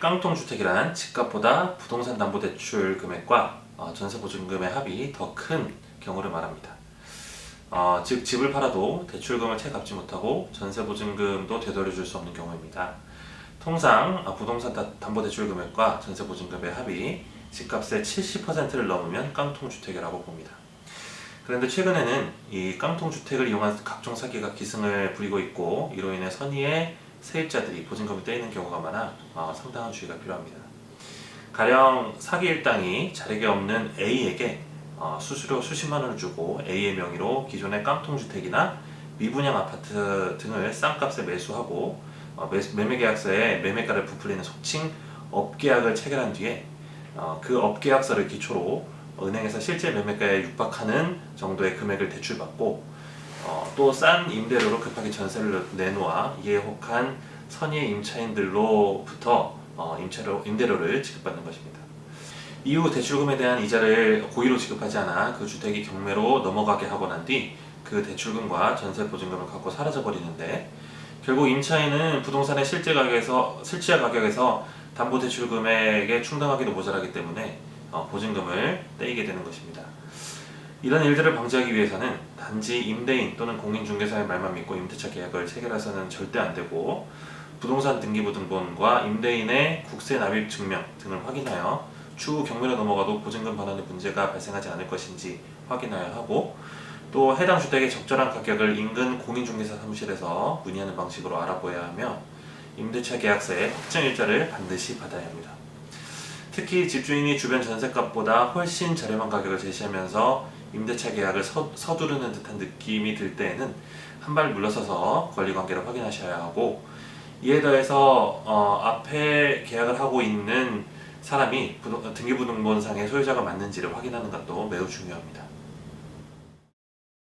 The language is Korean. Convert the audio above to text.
깡통 주택이란 집값보다 부동산 담보 대출 금액과 어, 전세 보증금의 합이 더 큰 경우를 말합니다. 어, 즉 집을 팔아도 대출금을 채 갚지 못하고 전세 보증금도 되돌려 줄 수 없는 경우입니다. 통상 어, 부동산 다- 담보 대출 금액과 전세 보증금의 합이 집값의 70%를 넘으면 깡통 주택이라고 봅니다. 그런데 최근에는 이 깡통 주택을 이용한 각종 사기가 기승을 부리고 있고 이로 인해 선의의 세입자들이 보증금을 떼이는 경우가 많아 어, 상당한 주의가 필요합니다. 가령 사기 일당이 자력이 없는 A에게 어, 수수료 수십만 원을 주고 A의 명의로 기존의 깡통 주택이나 미분양 아파트 등을 싼값에 매수하고 어, 매, 매매 계약서에 매매가를 부풀리는 속칭 업계약을 체결한 뒤에 어, 그 업계약서를 기초로 은행에서 실제 매매가에 육박하는 정도의 금액을 대출받고 어, 또 싼 임대료로 급하게 전세를 내놓아 이에 혹한 선의의 임차인들로부터 어, 임차료, 임대료를 지급받는 것입니다. 이후 대출금에 대한 이자를 고의로 지급하지 않아 그 주택이 경매로 넘어가게 하고 난 뒤 그 대출금과 전세 보증금을 갖고 사라져 버리는데 결국 임차인은 부동산의 실제 가격에서 실제 가격에서 담보 대출 금액에 충당하기도 모자라기 때문에 어, 보증금을 떼이게 되는 것입니다. 이런 일들을 방지하기 위해서는 단지 임대인 또는 공인중개사의 말만 믿고 임대차 계약을 체결해서는 절대 안 되고 부동산 등기부 등본과 임대인의 국세 납입 증명 등을 확인하여 추후 경매로 넘어가도 보증금 반환에 문제가 발생하지 않을 것인지 확인하여야 하고 또 해당 주택의 적절한 가격을 인근 공인중개사 사무실에서 문의하는 방식으로 알아보아야 하며 임대차 계약서의 확정 일자를 반드시 받아야 합니다. 특히 집주인이 주변 전세값보다 훨씬 저렴한 가격을 제시하면서 임대차 계약을 서, 서두르는 듯한 느낌이 들 때에는 한 발 물러서서 권리관계를 확인하셔야 하고 이에 더해서 어, 앞에 계약을 하고 있는 사람이 등기부등본상의 소유자가 맞는지를 확인하는 것도 매우 중요합니다.